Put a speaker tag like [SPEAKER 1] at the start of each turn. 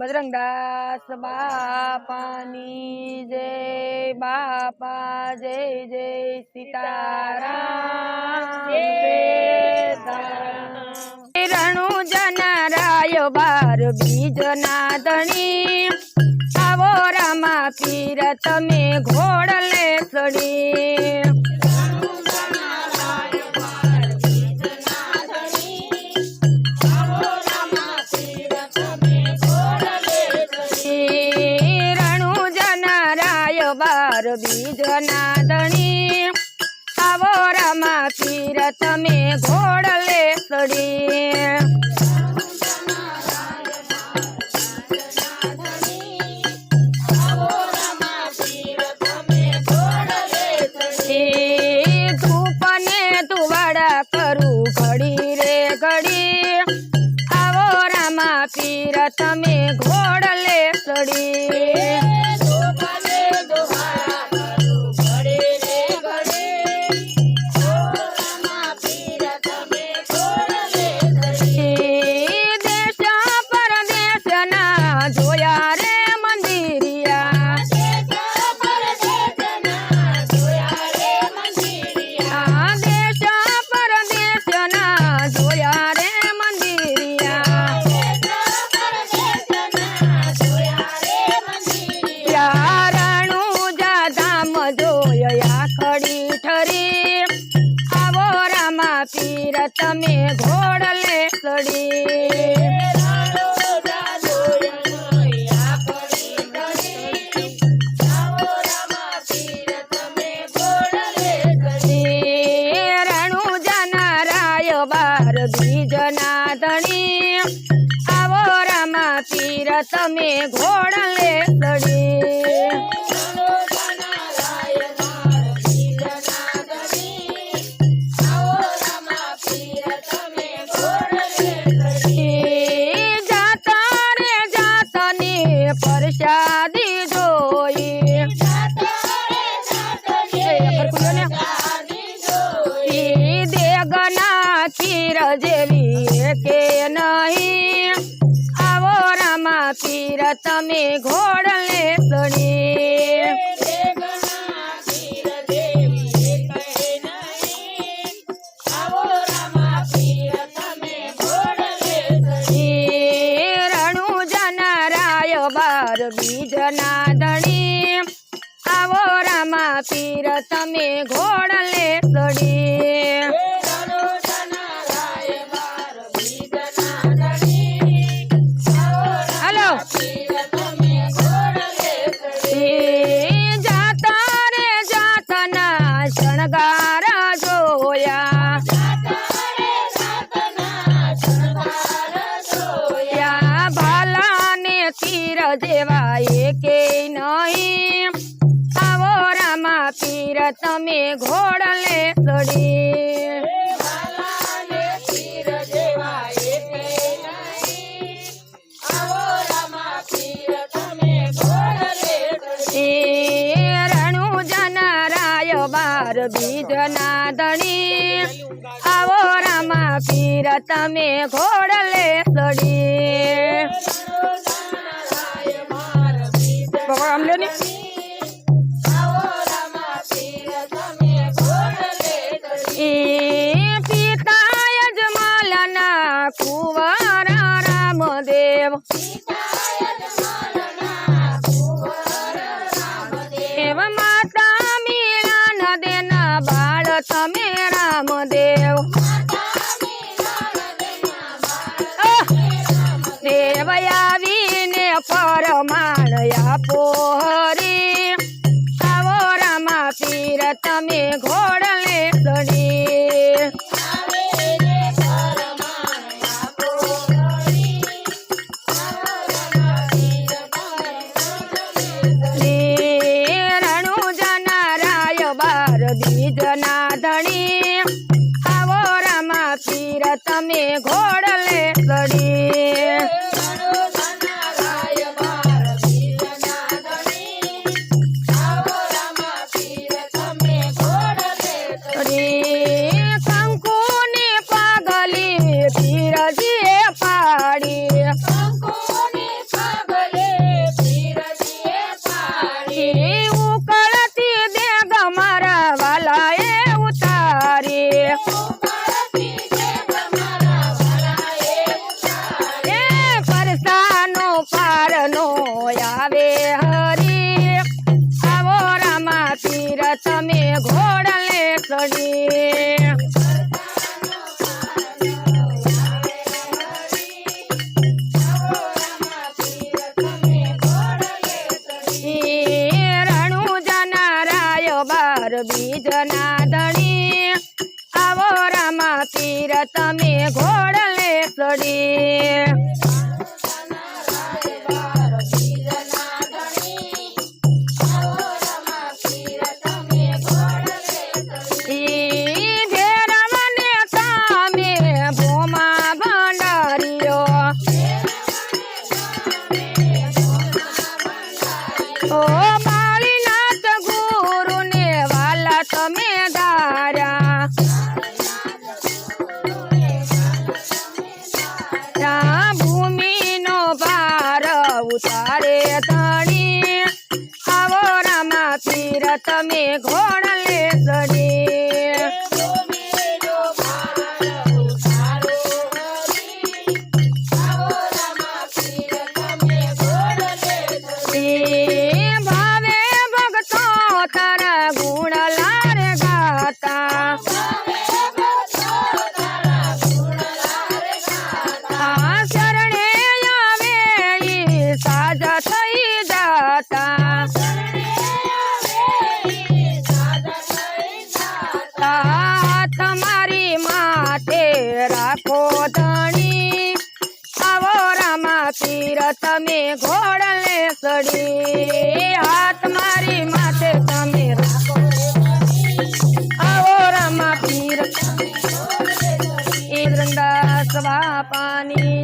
[SPEAKER 1] બજરંગદાસ બાપાની જય, બાપા જય જય સીતારામ રણુ જનરાય બાર બીજ નાદણી આવો રામા પીર તમે ઘોડલે સડી બીજ નાદણી. આવો રામા પીર તમે ઘોડલે સડી એ ધૂપને તુવાડા કરું ઘડી રે ઘડી. તમે ઘોડલે સડી ઠરી આવો રામા પીર તમે ઘોડલે ચડી તમે ઘોડલે સડી ખીર જેવી કે નહીં. આવો રામા પીર તમે ઘોડલે સડી રણુ જનરાય બાર બીજ નાદણી આવો રામા પીર તમે ઘોડલે તીર જેવા એકે નહીં? આવો રામા પીર તમે ઘોડલે ચડી એ રણુ જનરાય બાર બીજ નાદણી આવો રામા પીર તમે ઘોડલે સડી. રામદેવ એવ માતા મીરા નદેના બાળ તમે રામદેવ! દેવ આવીને પરમાણ આપો હરી આવો રામા પીર તમે બીજ નાદણી આવો રામા પીર તમે ઘોડલે રે હરી આવો રામા પીર તમે ઘોડલે ચડી બીજના ધણી. આવો રામા પીર તમે ઘોડલે ચડી ધરા ભૂમિનો ભાર ઉતારે તણી આવો રામા પીર તમે ઘોડ તમે ઘોડને સડી હાથ મારી માથે તમે આવો રામા પીર. એ વૃંદાસ પાની